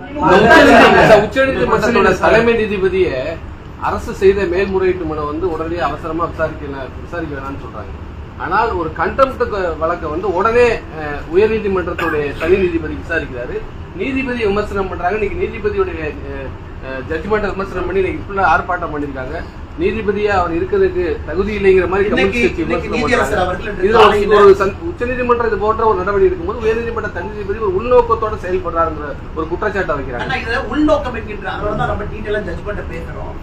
உச்ச நீதிமன்றத்தோட தலைமை நீதிபதியை அரசு செய்த மேல்முறையீட்டு மனு வந்து உடனே அவசரமா விசாரிக்க விசாரிக்க வேணாம்னு சொல்றாங்க. ஆனால் ஒரு கண்டெம்ட் வழக்கை வந்து உடனே அஹ், உயர்நீதிமன்றத்துடைய தனி நீதிபதி விசாரிக்கிறாரு. நீதிபதி விமர்சனம் பண்றாங்க. இன்னைக்கு நீதிபதியுடைய ஜட்ஜ்மெண்ட் விமர்சனம் பண்ணி இன்னைக்கு ஃபுல்லா ஆர்ப்பாட்டம் பண்ணிருக்காங்க. நீதிபதியா அவர் இருக்கிறதுக்கு தகுதி இல்லைங்கிற மாதிரி சந்- உச்சநீதிமன்றம் இது போன்ற ஒரு நடவடிக்கை எடுக்கும்போது உயர்நீதிமன்ற தனி நீதிபதி ஒரு உள்நோக்கத்தோட செயல்படுறாருங்கிற ஒரு குற்றச்சாட்டை வைக்கிறாங்க. உள்நோக்கம் என்கின்ற நம்ம டீட்டெயிலா ஜட்ஜ்மெண்ட் பேசுறோம்.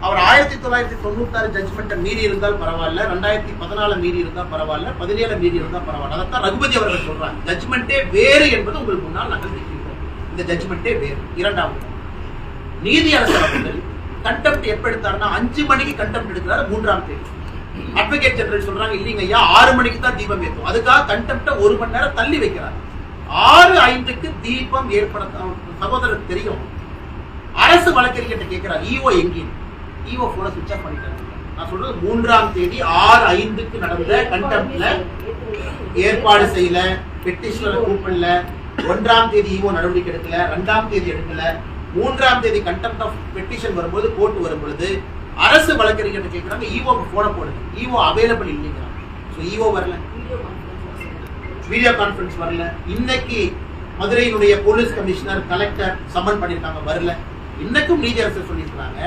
அவர் ஆயிரத்தி தொள்ளாயிரத்தி தொண்ணூத்தாறு ஜட்ஜ்மெண்ட்டை மீறி இருந்தால் பரவாயில்ல ரெண்டாயிரத்தி பதினாலு மீறி இருந்தால் பரவாயில்ல பதினேழு மீறி இருந்தால் பரவாயில்ல. அதைத்தான் ரகுபதி அவர்கள் சொல்றாங்க. ஜட்ஜ்மெண்ட்டே வேறு என்பது உங்களுக்கு முன்னால் நாங்கள் வைக்கின்றோம் இந்த ஜட்ஜ்மெண்ட்டே வேறு. இரண்டாவது நீதியரசர் அவர்கள் கண்டெம்ட் எப்ப எடுத்தாருன்னா அஞ்சு மணிக்கு கண்டெம்ட் எடுக்கிறாரு மூன்றாம் தேதி. அட்வொகேட் ஜெனரல் சொல்றாங்க இல்லைங்க ஐயா ஆறு மணிக்கு தான் தீபம் ஏற்றும் அதுக்காக கண்டெம்ட்டை ஒரு மணி நேரம் தள்ளி வைக்கிறார். ஆறு ஐந்துக்கு தீபம் ஏற்பட சகோதரருக்கு தெரியும். அரசு வழக்கறிஞர்கிட்ட கேட்கிறார் ஈஓ எங்கே ஈஓ போன சுவிட்ச் ஆஃப் பண்ணிட்டாங்க நான் சொல்றது மூன்றாம் தேதி ஆறு ஐந்துக்கு நடந்த கண்டெம்ட்ல ஏற்பாடு செய்யல. பெட்டிஷனரை கூப்பிடல. ஒன்றாம் தேதி ஈஓ நடவடிக்கை எடுக்கல. ரெண்டாம் தேதி எடுக்கல. மூன்றாம் தேதி கண்டெம்ட் ஆஃப் பெட்டிஷன் வரும்போது கோர்ட் வரும் பொழுது அரசு வழக்கறிஞர் கேட்கிறாங்க ஈஓ போன போடுது ஈஓ அவைலபிள் இல்லைங்கிறாங்க. ஸோ ஈஓ வரல. வீடியோ கான்ஃபரன்ஸ் வரல. இன்னைக்கு மதுரையினுடைய போலீஸ் கமிஷனர் கலெக்டர் சம்மன் பண்ணிருக்காங்க வரல. இன்னைக்கும் நீதியரசர் சொல்லியிருக்கிறாங்க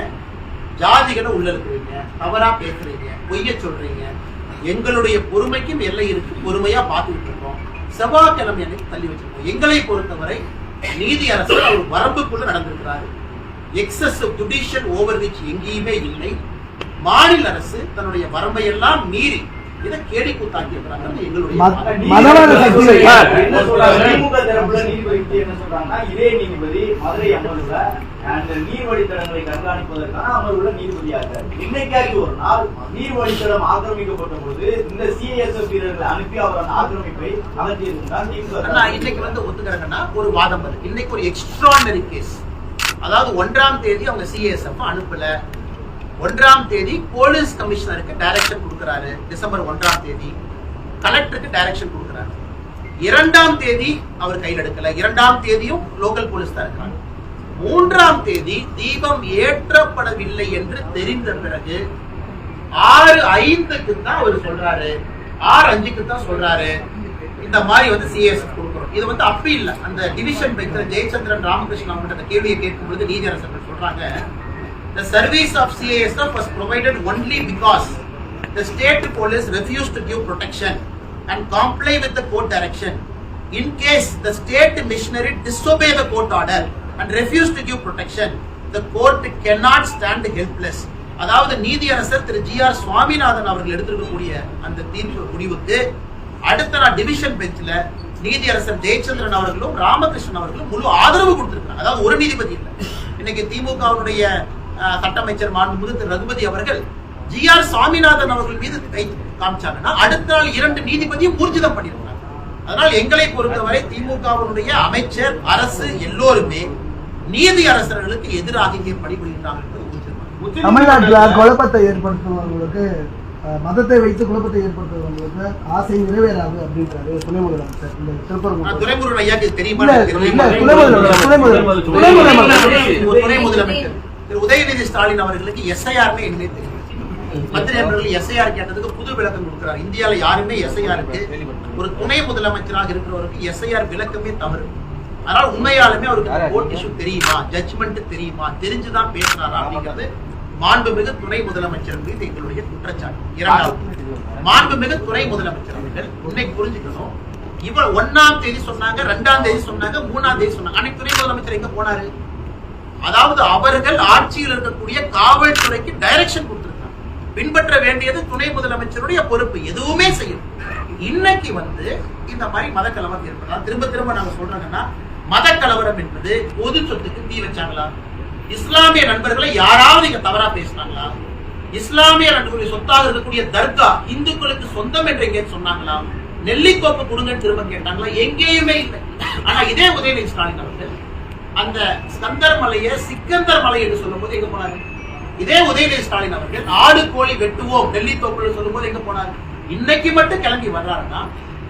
ஜாதிகளை உள்ள இருக்கிறீங்க தவறா பேசுறீங்க பொய்ய சொல்றீங்க. எங்களுடைய பொறுமைக்கும் எல்லை இருக்கு பொறுமையா பார்த்துக்கிட்டு இருக்கோம். செவ்வாய்க்கிழமை அன்னைக்கு தள்ளி வச்சிருக்கோம். எங்களை பொறுத்தவரை நீதியரசர் அவர் வரம்புக்குள்ள நடந்திருக்கிறாரு. எக்ஸசிவ் ஜுடிஷியல் ஓவர் எங்கேயுமே இல்லை. மாநில அரசு தன்னுடைய வரம்பை எல்லாம் மீறி இதை கேடி கூத்தாக்கி இதே நீதிபதி மதுரை அமர்வுல அந்த நீர்வழித்தடங்களை கண்காணிப்பதற்கான அமர்வுல நீதிபதியா இருக்காரு. இன்னைக்காச்சும் ஒரு நாள் நீர்வழித்தடம் ஆக்கிரமிக்கப்பட்ட போது இந்த அனுப்பி ஆக்கிரமிப்பை இன்னைக்கு வந்து ஒத்துக்கிறாங்கன்னா ஒரு வாதம் வருது. இன்னைக்கு ஒரு எக்ஸ்ட்ரானரி கேஸ் அதாவது ஒன்றாம் தேதி அவங்க சிஎஸ்எஃப் அனுப்பல. ஒன்றாம் தேதி போலீஸ் கமிஷனருக்கு டைரக்ஷன் கொடுக்கறாரு. டிசம்பர் ஒன்றாம் தேதி கலெக்டருக்கு டைரக்ஷன் கொடுக்கறாரு. இரண்டாம் தேதி அவர் கையில் எடுக்கல. இரண்டாம் தேதியும் லோக்கல் போலீஸ் தான் இருக்காங்க. மூன்றாம் தேதி தீபம் ஏற்றப்படவில்லை என்று தெரிந்த பிறகு ஆறு ஐந்துக்கு தான் அவர் சொல்றாரு. ஆறு அஞ்சுக்கு தான் சொல்றாரு இந்த மாதிரி வந்து சிஎஸ் கொடுக்குறோம் இது வந்து அப்படி இல்ல அந்த டிவிஷன் பெஞ்சில் ஜெயச்சந்திரன் ராமகிருஷ்ணன் அவங்க அந்த கேள்வியை கேட்கும் பொழுது நீதியரசர்கள் சொல்றாங்க the service of CASF was provided only because the state police refused to give protection and comply with the court direction. In case the state missionary disobey the court order and refuse to give protection, the court cannot stand helpless. அதாவது நீதியரசர் திரு G R Swaminathan அவர்கள் எடுத்திருக்கக்கூடிய அந்த தீர்ப்பு முடிவுக்கு அடுத்த நாள் division பெஞ்சில் நீதியரசர் ஜெயச்சந்திரன் அவர்களும் ராமகிருஷ்ணன் அவர்களும் முழு ஆதரவு கொடுத்திருக்காங்க அதாவது ஒரு நீதிபதி இல்லை. இன்னைக்கு திமுகவுடைய சட்டமைச்சர் மாண்புமிகு திரு ரகுபதி அவர்கள் ஜி ஆர் சுவாமிநாதன் அவர்கள் மீது கை காமிச்சாங்கன்னா அடுத்த நாள் இரண்டு நீதிபதியும் ஊர்ஜிதம் பண்ணியிருக்காங்க அதனால் எங்களை பொறுத்தவரை திமுகவினுடைய அமைச்சர் அரசு எல்லோருமே நீதி அரசர்களுக்கு எதிராக இங்கே பணிபுரிகிறார்கள். தமிழ்நாட்டுல குழப்பத்தை ஏற்படுத்துபவர்களுக்கு அஹ், மதத்தை வைத்து குழப்பத்தை ஏற்படுத்துபவர்களுக்கு ஆசை நிறைவேறாது அப்படின்றாரு துணை முதலமைச்சர் இந்த திருப்பரங்குன்றம். ஐயாக்கு தெரியுமா. துணை முதலமைச்சர், துணை முதலமைச்சர், துணை முதலமைச்சர். திரு உதயநிதி ஸ்டாலின் அவர்களுக்கு எஸ்ஐஆர்னு என்னே தெரியும். மந்திரி அவர்கள் எஸ்ஐஆர் கேட்டதுக்கு புது விளக்கம் கொடுக்கிறார். இந்தியால யாருமே எஸ்ஐஆருக்கு ஒரு துணை முதலமைச்சராக இருக்கிறவருக்கு எஸ்ஐஆர் விளக்கமே தவறு. அதனால உண்மையாலுமே அவருக்கு கோர்ட் இஷ்யூ தெரியுமா? ஜட்ஜ்மெண்ட் தெரியுமா? தெரிஞ்சுதான் பேசுறாரா அப்படிங்கிறது மாண்புமிகு துணை முதலமைச்சர் மீது எங்களுடைய குற்றச்சாட்டு. இரண்டாவது மாண்புமிகு துணை முதலமைச்சர் அவர்கள் உன்னை புரிஞ்சுக்கணும். இவர் ஒன்னாம் தேதி சொன்னாங்க ரெண்டாம் தேதி சொன்னாங்க மூணாம் தேதி சொன்னாங்க. அன்னைக்கு துணை முதலமைச்சர் எங்க போனாரு? அதாவது அவர்கள் ஆட்சியில் இருக்கக்கூடிய காவல்துறைக்கு டைரக்ஷன் கொடுத்திருக்காங்க. பின்பற்ற வேண்டியது துணை முதலமைச்சருடைய பொறுப்பு. எதுவுமே செய்யும் இன்னைக்கு வந்து இந்த மாதிரி மத கலவரம் ஏற்படலாம். திரும்ப திரும்ப நாங்க சொல்றாங்கன்னா மத கலவரம் என்பது பொது சொத்துக்கு தீ வச்சாங்களா? இஸ்லாமிய நண்பர்களை யாராவது இங்க தவறா பேசினாங்களா? இஸ்லாமிய நண்பர்களுடைய சொத்தாக இருக்கக்கூடிய தர்கா இந்துக்களுக்கு சொந்தம் என்று எங்கே சொன்னாங்களா? நெல்லிக்கோப்பு கொடுங்கன்னு திரும்ப கேட்டாங்களா? எங்கேயுமே இல்லை. ஆனா இதே உதயநிதி ஸ்டாலின் அவர்கள் அந்த ஸ்கந்தர் மலையை சிக்கந்தர் மலை என்று சொல்லும்போது எங்க போனாரு? இதே உதயநிதி ஸ்டாலின் அவர்கள் ஆடு கோழி வெட்டுவோம் டெல்லி தோப்புன்னு சொல்லும்போது எங்க போனாரு? இன்னைக்கு மட்டும் கிளம்பி வர்றாருன்னா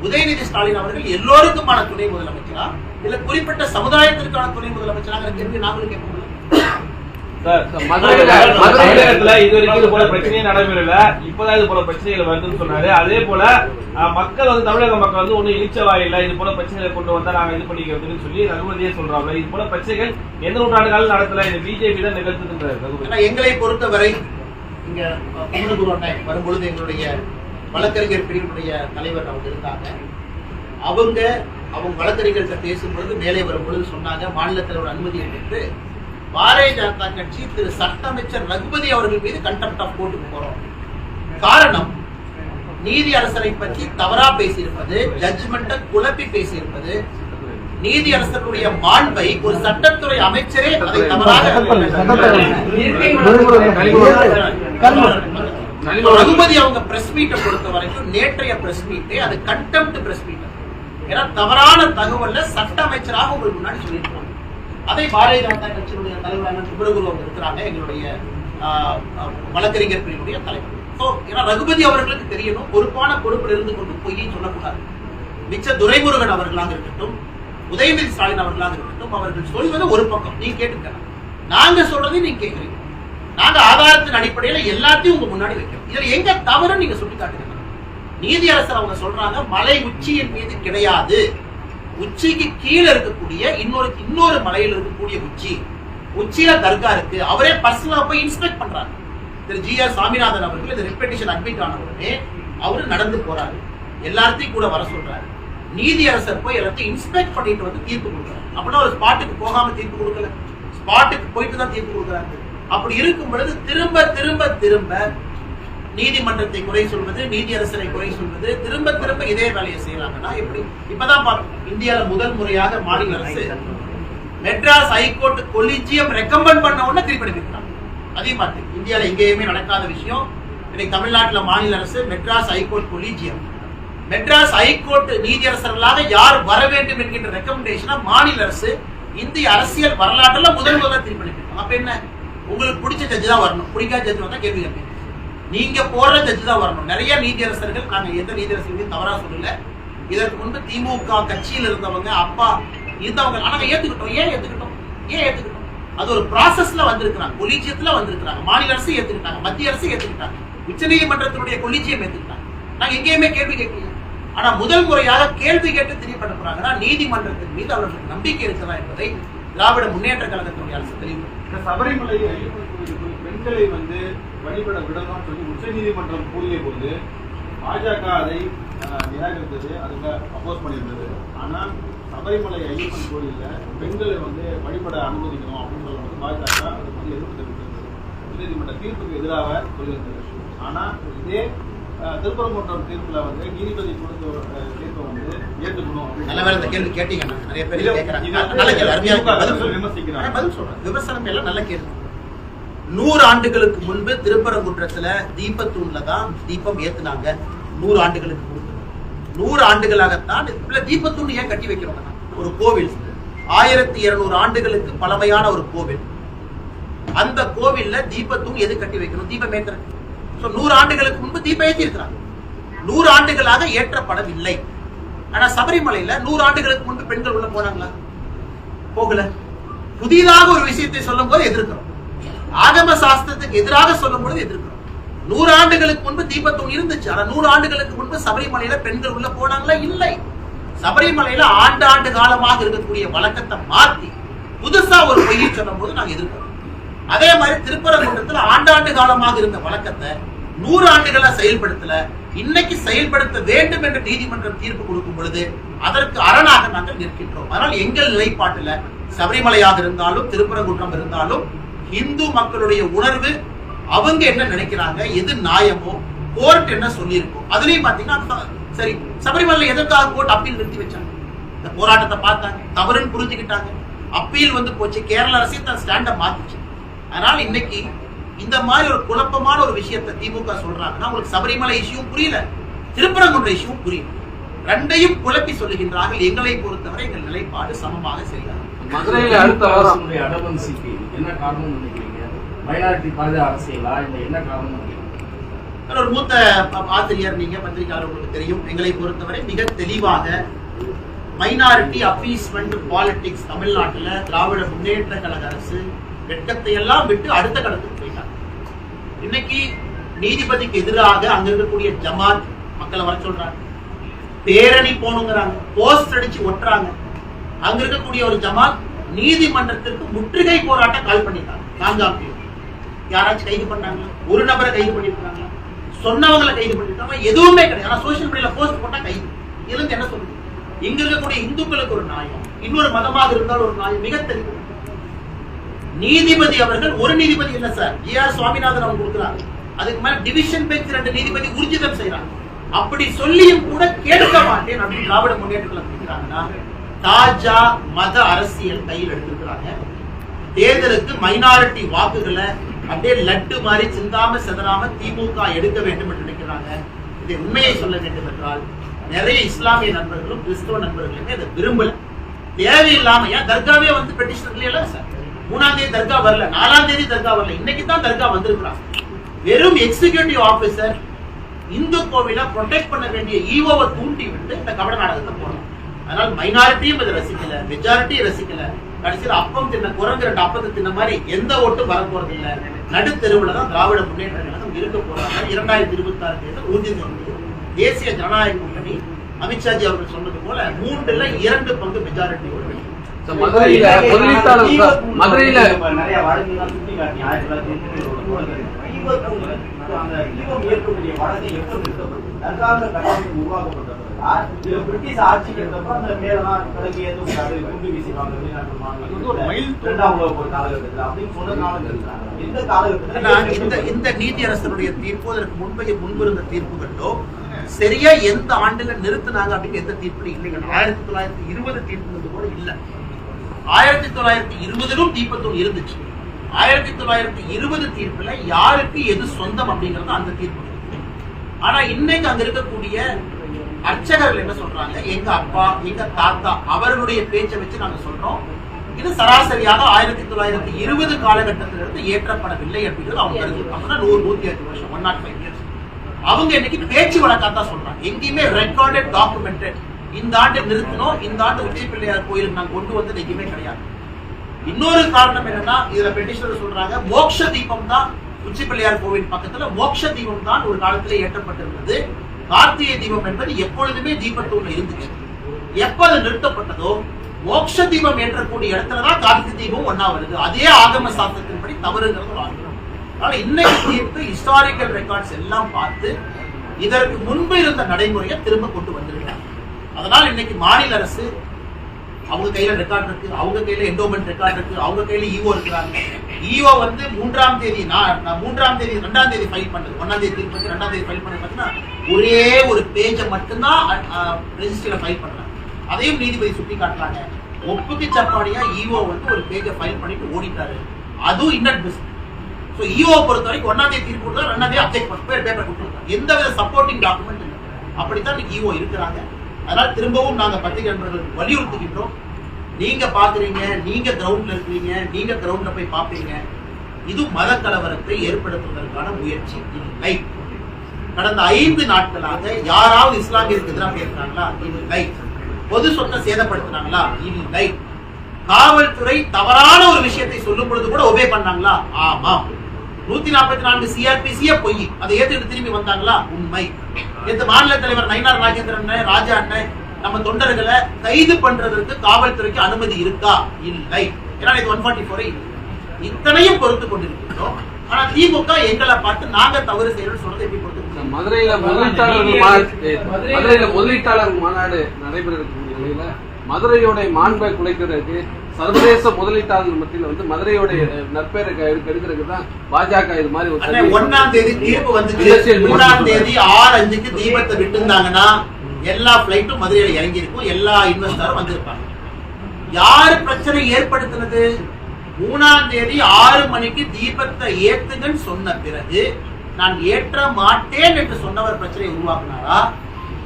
உதயநிதி ஸ்டாலின் அவர்கள் எல்லோருக்குமான துணை முதலமைச்சரா? இதுல குறிப்பிட்ட சமுதாயத்திற்கான துணை முதலமைச்சராக கேள்வி நாங்களும் கேட்போம். இது வரைக்கும் இது போல பிரச்சனையே நடைபெறல. இப்பதான் இது போல பிரச்சனைகள் வருதுன்னு சொன்னாரு. அதே போல மக்கள் வந்து தமிழக மக்கள் வந்து ஒண்ணு இழிச்சவாய் இல்ல. இது போல பிரச்சனைகளை கொண்டு வந்தா நாங்க இது பண்ணிக்கிறதுன்னு சொல்லி ரகுபதியே சொல்றாங்க இது போல பிரச்சனைகள் எந்த நூற்றாண்டு காலம் நடத்தல? இது பிஜேபி தான் எங்களை பொறுத்தவரை இங்க வரும்பொழுது எங்களுடைய வழக்கறிஞர் பிரிவினுடைய தலைவர் அவங்க இருந்தாங்க. அவங்க அவங்க வழக்கறிஞர்கிட்ட பேசும்பொழுது மேலே வரும்பொழுது சொன்னாங்க மாநிலத்தில் ஒரு அனுமதியை பெற்று பாரதிய ஜனதா கட்சி திரு சட்ட அமைச்சர் ரகுபதி அவர்கள் மீது கண்டெம்ட் ஆஃப் கோர்ட்டுக்கு போறோம். காரணம் நீதி அரசரை பற்றி தவறா பேசியிருப்பது ஜட்ஜ்மெண்ட்டை குழப்பி பேசியிருப்பது நீதி அரசருடைய மாண்பை ஒரு சட்டத்துறை அமைச்சரே அதை தவறாக ரகுபதி அவங்க பிரஸ் மீட்டை பொறுத்த வரைக்கும் நேற்றைய பிரஸ் மீட்டே அது கண்டெம்ட் பிரஸ் மீட் ஏன்னா தவறான தகவல்ல சட்ட அமைச்சராக உங்களுக்கு முன்னாடி சொல்லியிருக்காங்க அதை பாரதிய ஜனதா கட்சியினுடைய தலைவரான சுப்ரகுரு அவங்க இருக்கிறாங்க எங்களுடைய வழக்கறிஞர் பிரிவுடைய தலைவர். ஸோ ஏன்னா ரகுபதி அவர்களுக்கு தெரியணும் பொறுப்பான பொறுப்பில் இருந்து கொண்டு பொய்யை சொல்லக்கூடாது. மிச்ச துரைமுருகன் அவர்களாக இருக்கட்டும் உதயநிதி ஸ்டாலின் அவர்களாக இருக்கட்டும் அவர்கள் சொல்வது ஒரு பக்கம். நீங்க கேட்டுக்கலாம் நாங்க சொல்றதையும் நீங்க கேட்கறீங்க நாங்க ஆதாரத்தின் அடிப்படையில எல்லாத்தையும் உங்க முன்னாடி வைக்கிறோம். இதுல எங்க தவறு நீங்க சுட்டி காட்டுங்க நீதியரசர் அவங்க சொல்றாங்க மலை உச்சியின் மீது கிடையாது. உச்சிக்கு கீழே இருக்கக்கூடிய இன்னொரு இன்னொரு மலையில இருக்கக்கூடிய உச்சி. உச்சியில தர்கா இருக்கு. அவரே பர்சனலா போய் இன்ஸ்பெக்ட் பண்றாரு. திரு ஜி ஆர் சாமிநாதன் அவர்கள் இந்த ரெப்படேஷன் அட்மிட் ஆனவருமே அவரு நடந்து போறாரு. எல்லாத்தையும் கூட வர சொல்றாரு. நீதியரசர் போய் எல்லாத்தையும் இன்ஸ்பெக்ட் பண்ணிட்டு வந்து தீர்ப்பு கொடுக்குறாரு. அப்படின்னா ஒரு ஸ்பாட்டுக்கு போகாம தீர்ப்பு கொடுக்கல. ஸ்பாட்டுக்கு போயிட்டு தான் தீர்ப்பு கொடுக்குறாரு. அப்படி இருக்கும் பொழுது திரும்ப திரும்ப திரும்ப நீதிமன்றத்தை குறை சொல்வது நீதியரசரை குறை சொல்வது திரும்ப திரும்ப இதே வேலையை செய்யறாங்கன்னா எப்படி? இப்பதான் பார்த்தோம் இந்தியாவில் முதல் முறையாக மாநில அரசு மெட்ராஸ் ஹைகோர்ட் கொலிஜியம் ரெக்கமெண்ட் பண்ண உடனே திருப்பி அதே மாதிரி இந்தியாவில் எங்கேயுமே நடக்காத விஷயம். இன்னைக்கு தமிழ்நாட்டில் மாநில அரசு Madras high court collegium. Madras high court நீதியரசர்களாக யார் வர வேண்டும் என்கின்ற ரெக்கமெண்டேஷனா மாநில அரசு இந்திய அரசியல் வரலாற்றில் முதல் முதல்ல திருப்பி அப்ப என்ன? உங்களுக்கு பிடிச்ச ஜட்ஜி தான் வரணும். பிடிக்காத ஜட்ஜி வந்தா கேள்வி கேட்பீங்க. நீங்க போடுற ஜட்ஜி தான் வரணும். நிறைய நீதியரசர்கள் நாங்க எந்த நீதியரசர்களையும் தவறா சொல்லல. இதற்கு முன்பு திமுக கட்சியில் இருந்தவங்க அப்பா இருந்தவங்க ஆனா ஏத்துக்கிட்டோம். ஏன் ஏத்துக்கிட்டோம்? ஏன் ஏத்துக்கிட்டோம்? அது ஒரு ப்ராசஸ்ல வந்திருக்கிறாங்க. கொலிஜியத்துல வந்திருக்கிறாங்க. மாநில அரசு ஏத்துக்கிட்டாங்க. மத்திய அரசு ஏத்துக்கிட்டாங்க. உச்சநீதிமன்றத்தினுடைய கொலிஜியம் ஏத்துக்கிட்டாங்க. நாங்க எங்கேயுமே கேள்வி கேட்கல. ஆனா முதல் முறையாக கேள்வி கேட்டு தெரியப்பட போறாங்கன்னா நீதிமன்றத்தின் மீது அவர்களுக்கு நம்பிக்கை இருக்கிறதா என்பதை திராவிட முன்னேற்ற கழகத்தினுடைய அரசு தெரியும் இந்த சபரிமலை பெண்களை வந்து வழிபட விடணும்னு சொல்லி உச்சநீதிமன்றம் கூறிய போது பாஜக அதை நிராகரித்தது அதுக்கு அப்போஸ் பண்ணியிருந்தது. ஆனால் சபரிமலை ஐயப்பன் கோயில்ல பெண்களை வந்து வழிபட அனுமதிக்கணும் அப்படின்னு போது பாஜக அதுக்கு வந்து எதிர்ப்பு தெரிவித்திருந்தது. உச்சநீதிமன்ற தீர்ப்புக்கு எதிராக சொல்லியிருந்தது. ஆனால் இதே திருப்பரங்குன்றம் தீர்ப்புல வந்து நீதிபதி கொடுத்த தீர்ப்பை வந்து ஏற்றுக்கணும் நல்ல கேள்வி கேட்டீங்கன்னா நிறைய பேர் வந்து. விமர்சிக்கிறாங்க. விமர்சனம் எல்லாம் நல்ல கேள்வி. நூறு ஆண்டுகளுக்கு முன்பு திருப்பரங்குன்றத்துல தீபத்தூண்ல தான் தீபம் ஏத்துனாங்க. நூறு ஆண்டுகளுக்கு முன்பு. நூறு ஆண்டுகளாகத்தான் இதுல தீபத்தூண் ஏன் கட்டி வைக்கிறோம் ஒரு கோவில். ஆயிரத்தி இருநூறு ஆண்டுகளுக்கு பழமையான ஒரு கோவில். அந்த கோவில்ல தீபத்தூண் எது கட்டி வைக்கணும்? தீபம் ஏத்துறது ஸோ நூறு ஆண்டுகளுக்கு முன்பு தீபம் ஏற்றி இருக்கிறாங்க நூறு ஆண்டுகளாக ஏற்றப்படவில்லை ஆனா சபரிமலையில நூறு ஆண்டுகளுக்கு முன்பு பெண்கள் உள்ள போனாங்களா? போகல. புதிதாக ஒரு விஷயத்தை சொல்லும் போது எதிர்க்கிறோம். ஆகம சாஸ்திரத்துக்கு எதிராக சொல்லும் பொழுது எதிர்க்கிறோம். நூறு ஆண்டுகளுக்கு முன்பு தீபத்தூண் இருந்துச்சு. ஆனா நூறு ஆண்டுகளுக்கு முன்பு சபரிமலையில பெண்கள் உள்ள போனாங்களா? இல்லை. சபரிமலையில ஆண்டு ஆண்டு காலமாக இருக்கக்கூடிய வழக்கத்தை மாத்தி புதுசா ஒரு பொய்யை சொல்லும் போது நாங்க எதிர்க்கிறோம். அதே மாதிரி திருப்பரங்குன்றத்துல ஆண்டாண்டு காலமாக இருந்த வழக்கத்தை நூறு ஆண்டுகளா செயல்படுத்தல. இன்னைக்கு செயல்படுத்த வேண்டும் என்று நீதிமன்றம் தீர்ப்பு கொடுக்கும் பொழுது அதற்கு அரணாக நாங்கள் நிற்கின்றோம். அதனால் எங்கள் நிலைப்பாட்டுல சபரிமலையாக இருந்தாலும் திருப்பரங்குன்றம் இருந்தாலும் இந்து மக்களுடைய உணர்வு அவங்க என்ன நினைக்கிறாங்க எது நியாயமோ கோர்ட் என்ன சொல்லியிருக்கோம் அதுலயும் பாத்தீங்கன்னா சரி சபரிமலை எதற்காக கோர்ட் அப்பீல் நிறுத்தி வச்சாங்க? இந்த போராட்டத்தை பார்த்தாங்க தவறுன்னு புரிஞ்சுக்கிட்டாங்க. அப்பீல் வந்து போச்சு கேரள அரசே தன் ஸ்டாண்டை மாத்துச்சு. அதனால இன்னைக்கு இந்த மாதிரி ஒரு குழப்பமான ஒரு விஷயத்தை திமுக சொல்றாங்கன்னா உங்களுக்கு சபரிமலை இஷ்யூவும் புரியல திருப்பரங்குன்ற இஷ்யூவும் புரியல. ரெண்டையும் குழப்பி சொல்லுகின்றார்கள் எங்களை பொறுத்தவரை எங்கள் நிலைப்பாடு சமமாக சரியாக மதுரையில அடுத்த வாரம். அரசுடைய அடவன்சிக்கு என்ன காரணம் நினைக்கிறீங்க? மைனாரிட்டி பாத அரசியலா? இல்ல என்ன காரணம் நினைக்கிறீங்க? ஒரு மூத்த ஆசிரியர் நீங்க பத்திரிகையாளர் உங்களுக்கு தெரியும். எங்களை பொறுத்தவரை மிக தெளிவாக மைனாரிட்டி அப்பீஸ்மெண்ட் பாலிடிக்ஸ் தமிழ்நாட்டுல திராவிட முன்னேற்ற கழக அரசு வெட்கத்தை எல்லாம் விட்டு அடுத்த கடத்துக்கு போயிட்டாங்க. இன்னைக்கு நீதிபதிக்கு எதிராக அங்க இருக்கக்கூடிய ஜமாத் மக்களை வர சொல்றாங்க. பேரணி போகணுங்கிறாங்க. போஸ்ட் அடிச்சு ஒட்டுறாங்க. அங்க இருக்கக்கூடிய ஒரு ஜமாத் நீதிமன்றத்திற்கு முற்றுகை போராட்டம் கால் பண்ணிட்டாங்க. நான்காம் யாராச்சும் கைது பண்ணாங்களா? ஒரு நபரை கைது பண்ணிருக்காங்களா? சொன்னவங்களை கைது பண்ணிருக்காங்க எதுவுமே கிடையாது. ஆனா சோசியல் மீடியால போஸ்ட் போட்டா கைது. இதுல என்ன சொல்லுது இங்க இருக்கக்கூடிய இந்துக்களுக்கு ஒரு நியாயம். இன்னொரு மதமாக இருந்தால் ஒரு நியாயம். மிக தெளிவு. நீதிபதி அவர்கள் ஒரு நீதிபதி இல்ல சார் ஜி ஆர் சுவாமிநாதன் அவங்க கொடுக்குறாங்க அதுக்கு மேல டிவிஷன் பெஞ்ச் ரெண்டு நீதிபதி ஊர்ஜிதம் செய்யறாங்க அப்படி சொல்லியும் கூட கேட்க மாட்டேன் அப்படின்னு திராவிட முன்னேற்றங்களை கொடுக்குறாங்கன்னா தாஜா மத அரசியல் கையில் எடுத்துக்கிறாங்க தேர்தலுக்கு மைனாரிட்டி வாக்குகளை அப்படியே லட்டு மாதிரி சிந்தாம செதறாம திமுக எடுக்க வேண்டும் என்று நினைக்கிறாங்க. இதை உண்மையை சொல்ல வேண்டும் என்றால் நிறைய இஸ்லாமிய நண்பர்களும் கிறிஸ்தவ நண்பர்களுமே அதை விரும்பல. தேவையில்லாம ஏன் தர்காவே வந்து பெட்டிஷன் இல்ல சார்? மூணாம் தேதி தர்கா வரல நாலாம் தேதி தர்கா வரல இன்னைக்கு தான் தர்கா வந்திருக்கிறாங்க. வெறும் எக்ஸிகியூட்டிவ் ஆபீசர் இந்து கோவிலை ப்ரொடெக்ட் பண்ண வேண்டிய ஈவோவை தூண்டி விட்டு இந்த கபட நாடகத்தை போறோம் அதனால மைனாரிட்டியும் இதை ரசிக்கல மெஜாரிட்டியும் ரசிக்கல. கடைசியில் அப்பம் தின்ன குரங்கு ரெண்டு அப்பத்தை தின்ன மாதிரி எந்த ஓட்டும் வர போறது இல்ல. நடுத்தெருவுல தான் திராவிட முன்னேற்ற கழகம் இருக்க போறாங்க. இரண்டாயிரத்தி இருபத்தி ஆறு தேர்தல் உறுதி தேசிய ஜனநாயக கூட்டணி அமித்ஷாஜி அவர்கள் சொன்னது போல மூன்றுல இரண்டு பங்கு மெஜாரிட்டி மதுரையில மதுரையில நிறைய சுட்டி காட்டி ஆயிரத்தி தொள்ளாயிரத்தி அந்த வழக்கை உருவாக்கப்பட்டதா. பிரிட்டிஷ் ஆட்சிக்கு இருந்தப்ப அந்த மேலாம் கிழக்கு ஏதும் குண்டு வீசிப்பாங்க அப்படின்னு சொன்ன காலகட்டத்தில் இந்த நீதியரசனுடைய தீர்ப்பு அதற்கு முன்பே முன்பு இருந்த தீர்ப்புகளோ சரியா எந்த ஆண்டுல நிறுத்தினாங்க அப்படின்னு எந்த தீர்ப்பு இல்லைங்க ஆயிரத்தி தொள்ளாயிரத்தி இருபது தீர்ப்புங்கிறது கூட இல்ல. ஆயிரத்தி தொள்ளாயிரத்தி இருபதிலும் தீபத்தூள் இருந்துச்சு. ஆயிரத்தி தொள்ளாயிரத்தி இருபது தீர்ப்புல யாருக்கு எது சொந்தம் அப்படிங்கறது அந்த தீர்ப்பு. ஆனா இன்னைக்கு அங்க இருக்கக்கூடிய அர்ச்சகர்கள் என்ன சொல்றாங்க? எங்க அப்பா எங்க தாத்தா அவர்களுடைய பேச்சை வச்சு நாங்க சொல்றோம் இது சராசரியாக ஆயிரத்தி தொள்ளாயிரத்தி இருபது காலகட்டத்திலிருந்து ஏற்றப்படவில்லை அப்படிங்கிறது அவங்க கருத்து நூறு நூத்தி அஞ்சு வருஷம் ஒன் நாட் ஃபைவ் இயர்ஸ் அவங்க இன்னைக்கு பேச்சு வழக்காத்தான் சொல்றாங்க. எங்கேயுமே ரெக்கார்டட் டாக்குமெண்டட் இந்த ஆண்டு நிறுத்தணும் இந்த ஆண்டு உச்சி பிள்ளையார் கோயிலுக்கு நாங்க கொண்டு வந்தது எங்கேயுமே கிடையாது. இன்னொரு காரணம் என்னன்னா இதுல பெட்டிஷனர் சொல்றாங்க மோக்ஷ தீபம் தான் உச்சி பிள்ளையார் கோவில் பக்கத்துல மோக்ஷ தீபம் தான் ஒரு காலத்துல ஏற்றப்பட்டிருந்தது. கார்த்திகை தீபம் என்பது எப்பொழுதுமே தீபத்தூர்ல இருந்துச்சு. எப்ப அது நிறுத்தப்பட்டதோ மோக்ஷ தீபம் ஏற்றக்கூடிய இடத்துலதான் கார்த்திகை தீபம் ஒன்னா வருது. அதே ஆகம சாஸ்திரத்தின்படி தவறுங்கிறது ஒரு ஆகிரும் அதனால இன்னைக்கு தீர்த்து ஹிஸ்டாரிக்கல் ரெக்கார்ட்ஸ் எல்லாம் பார்த்து இதற்கு முன்பு இருந்த நடைமுறையை திரும்ப கொண்டு வந்திருக்காங்க அதனால் இன்னைக்கு மாநில அரசு அவங்க கையில ரெக்கார்ட் இருக்கு அவங்க கையில என்டோமெண்ட் ரெக்கார்ட் இருக்கு அவங்க கையில ஈஓ இருக்கிறாங்க. ஈஓ வந்து மூன்றாம் தேதி நான் நான் மூன்றாம் தேதி ரெண்டாம் தேதி ஃபைல் பண்ணது ஒன்னாம் தேதி தீர்ப்பு ரெண்டாம் தேதி ஃபைல் பண்ணது பார்த்தீங்கன்னா ஒரே ஒரு பேஜை மட்டும்தான் ரெஜிஸ்டர்ல ஃபைல் பண்றாங்க. அதையும் நீதிபதி சுட்டி காட்டுறாங்க ஒப்புக்கு சப்பாடியா ஈஓ வந்து ஒரு பேஜை ஃபைல் பண்ணிட்டு ஓடிட்டாரு. அதுவும் இன்னட் ஸோ ஈஓ பொறுத்த வரைக்கும் ஒன்னாம் தேதி தீர்ப்பு கொடுத்தா ரெண்டாம் தேதி அப்டேட் பண்ணி பேப்பர் கொடுத்துருக்காங்க எந்த வித சப்போர்ட்டிங் டாக்குமெண்ட் இல்லை. அப்படித்தான் ஈஓ இருக்கிறாங்க. அதனால் திரும்பவும் நாங்கள் பத்திரிகை நண்பர்களுக்கு வலியுறுத்துகின்றோம். நீங்கள் பார்க்குறீங்க நீங்கள் கிரவுண்டில் இருக்கிறீங்க நீங்கள் கிரவுண்டில் போய் பார்ப்பீங்க இது மத கலவரத்தை ஏற்படுத்துவதற்கான முயற்சி இல்லை. கடந்த ஐந்து நாட்களாக யாராவது இஸ்லாமியருக்கு எதிராக பேசுறாங்களா இல்லை. பொது சொத்தை சேதப்படுத்தினாங்களா? இல்லை. காவல்துறை தவறான ஒரு விஷயத்தை சொல்லும் பொழுது கூட ஒபே பண்ணாங்களா? ஆமாம். நூத்தி நாற்பத்தி நான்கு சிஆர்பிசிய பொய் அதை ஏத்துக்கிட்டு திரும்பி வந்தாங்களா? உண்மை. இந்த மாநில தலைவர் நயினார் ராஜேந்திரன் ராஜா அண்ணன் நம்ம தொண்டர்களை கைது பண்றதற்கு காவல்துறைக்கு அனுமதி இருக்கா? இல்லை. ஏன்னா இது ஒன் ஃபார்ட்டி ஃபோரை இத்தனையும் பொறுத்து கொண்டிருக்கிறோம் ஆனா திமுக எங்களை பார்த்து நாங்க தவறு செய்யறோம்னு சொல்றதை எப்படி பொறுத்து மதுரையில முதலீட்டாளர் மாநாடு மதுரையில முதலீட்டாளர் மாநாடு நடைபெற இருக்கக்கூடிய நிலையில மதுரையோட மாண்பை குலைக்கிறதுக்கு சர்வதேச முதலீட்டாளர் மத்தியில வந்து மதுரையோட நற்பெயரை கெடுக்கிறதுக்கு தான் பாஜக இது மாதிரி ஒரு ஒண்ணாம் தேதி தீர்ப்பு Industrial மூணாம் தேதி ஆறு அஞ்சுக்கு தீபத்தை விட்டுருந்தாங்கன்னா எல்லா பிளைட்டும் மதுரையில இறங்கி இருக்கும் எல்லா இன்வெஸ்டரும் வந்திருப்பாங்க. யாரு பிரச்சனை ஏற்படுத்தினது? மூணாம் தேதி ஆறு மணிக்கு தீபத்தை ஏத்துங்கன்னு சொன்ன பிறகு நான் ஏற்ற மாட்டேன் என்று சொன்னவர் பிரச்சனையை உருவாக்குனாரா?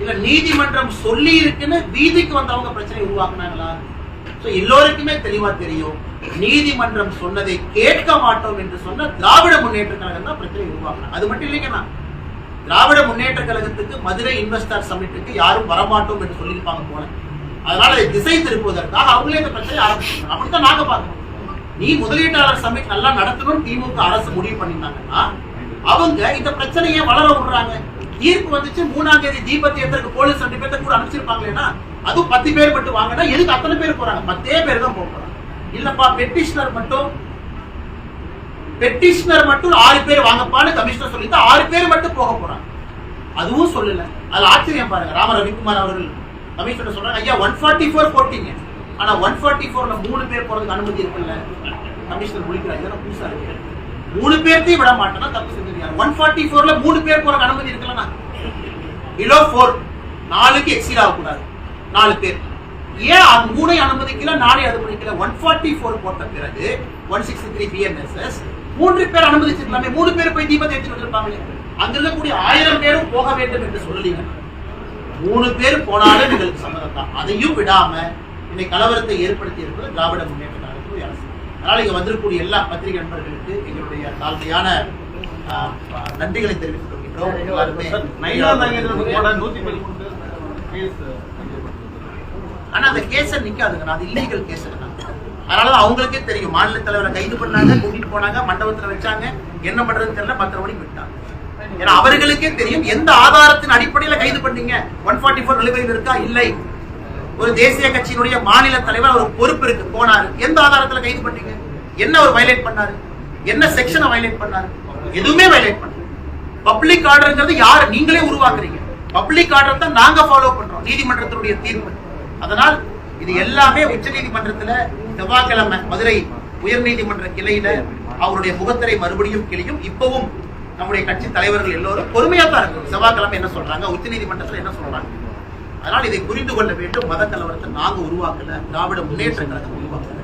இல்ல நீதிமன்றம் சொல்லி இருக்குன்னு வீதிக்கு வந்தவங்க பிரச்சனை உருவாக்குனாங்களா? எல்லோருக்குமே தெளிவா தெரியும். நீதிமன்றம் சொன்னதை கேட்க மாட்டோம் என்று சொன்ன திராவிட முன்னேற்ற கழகம் தான் பிரச்சனை உருவாக்கணும் அது மட்டும் இல்லைங்கண்ணா திராவிட முன்னேற்ற கழகத்துக்கு மதுரை இன்வெஸ்டர் சமிட்டுக்கு யாரும் வரமாட்டோம் என்று சொல்லியிருப்பாங்க போல. அதனால அதை திசை திருப்புவதற்காக அவங்களே இந்த பிரச்சனை ஆரம்பிச்சாங்க அப்படித்தான் நாங்க பார்க்கணும் நீ முதலீட்டாளர் சமிட் நல்லா நடத்தணும் திமுக அரசு முடிவு பண்ணியிருந்தாங்கன்னா அவங்க இந்த பிரச்சனையை வளர விடுறாங்க. தீர்ப்பு வந்துச்சு மூணாம் தேதி தீபத்தி போலீஸ் ரெண்டு பேர்த்த கூட அனுப்பிச்சிருப்பாங்களேன்னா அதுவும் பத்து பேர் மட்டும் வாங்கினா எதுக்கு அத்தனை பேர் போறாங்க? பத்தே பேர் தான் போக போறாங்க. இல்லப்பா பெட்டிஷனர் மட்டும் பெட்டிஷனர் மட்டும் ஆறு பேர் வாங்கப்பான்னு கமிஷனர் சொல்லிட்டு ஆறு பேர் மட்டும் போக போறாங்க. அதுவும் சொல்லல. அது ஆச்சரியம் பாருங்க. ராம ரவிக்குமார் அவர்கள் கமிஷனர் சொல்றாங்க ஐயா ஒன் ஃபார்ட்டி ஃபோர் போட்டீங்க. ஆனா ஒன் ஃபார்ட்டி ஃபோர்ல மூணு பேர் போறதுக்கு அனுமதி இருக்குல்ல? கமிஷனர் முடிக்கிறாங்க இதெல்லாம் புதுசா இருக்கு. மூணு பேர்த்தையும் விட மாட்டேன்னா தப்பு செஞ்சிருக்காங்க ஒன் ஃபார்ட்டி ஃபோர்ல மூணு பேர் போறதுக்கு அனுமதி இருக்குல்லண்ணா. பிலோ ஃபோர் நாலுக்கு எக்ஸீட் ஆகக்கூடாது. நாலு பேர். ஏன் அது மூணை அனுமதிக்கல நாளை அனுமதிக்கல ஒன் ஃபார்ட்டி ஃபோர் போட்ட பிறகு ஒன் சிக்ஸ்டி த்ரீ பிஎன்எஸ்எஸ் மூன்று பேர் அனுமதிச்சிருக்கலாமே. மூணு பேர் போய் தீபத்தை ஏற்றி வந்திருப்பாங்களே. அங்க இருக்கக்கூடிய ஆயிரம் பேரும் போக வேண்டும் என்று சொல்லலீங்க. மூணு பேர் போனாலும் எங்களுக்கு சம்மதம் தான் அதையும் விடாம இன்னைக்கு கலவரத்தை ஏற்படுத்தி இருப்பது திராவிட முன்னேற்ற கழகத்துடைய அரசு. அதனால இங்க வந்திருக்கக்கூடிய எல்லா பத்திரிகை நண்பர்களுக்கு எங்களுடைய தாழ்மையான நன்றிகளை தெரிவித்துக் கொள்கின்றோம் எல்லாருமே நைனா நாகேந்திரன் போட நூத்தி பதிமூணு கேஸ் ஆனா அந்த கேஸ நிக்காதுங்க அது இல்லீகல் கேஸ் அதனால அவங்களுக்கே தெரியும். மாநில தலைவரை கைது பண்ணாங்க கூட்டிட்டு போனாங்க மண்டபத்துல வச்சாங்க. என்ன பண்றதுன்னு தெரியல பத்து மணிக்கு விட்டாங்க. ஏன்னா அவர்களுக்கே தெரியும் எந்த ஆதாரத்தின் அடிப்படையில கைது பண்ணீங்க? ஒன் ஃபார்ட்டி ஃபோர் நிலுவையில் இருக்கா? இல்லை. ஒரு தேசிய கட்சியினுடைய மாநில தலைவர் ஒரு பொறுப்பு இருக்கு போனாரு. எந்த ஆதாரத்துல கைது பண்ணீங்க? என்ன அவர் வயலேட் பண்ணாரு? என்ன செக்ஷனை வயலேட் பண்ணாரு? எதுவுமே வயலேட் பண்ணல. பப்ளிக் ஆர்டர்ங்கிறது யார்? நீங்களே உருவாக்குறீங்க. பப்ளிக் ஆர்டர் தான் நாங்க ஃபாலோ பண்றோம். நீதிமன்றத்தினுடைய தீர்ப்பு. அதனால் இது எல்லாமே உச்ச நீதிமன்றத்துல செவ்வாய்க்கிழமை மதுரை உயர்நீதிமன்ற கிளையில அவருடைய முகத்திரை மறுபடியும் கிளியும் இப்பவும் நம்முடைய கட்சி தலைவர்கள் எல்லோரும் பொறுமையா தான் இருக்கும் செவ்வாய்க்கிழமை என்ன சொல்றாங்க? உச்ச நீதிமன்றத்துல என்ன சொல்றாங்க? அதனால் இதை புரிந்து கொள்ள வேண்டும். மத கலவரத்தை நாங்க உருவாக்கல. திராவிட முன்னேற்ற கழகம் உருவாக்கல.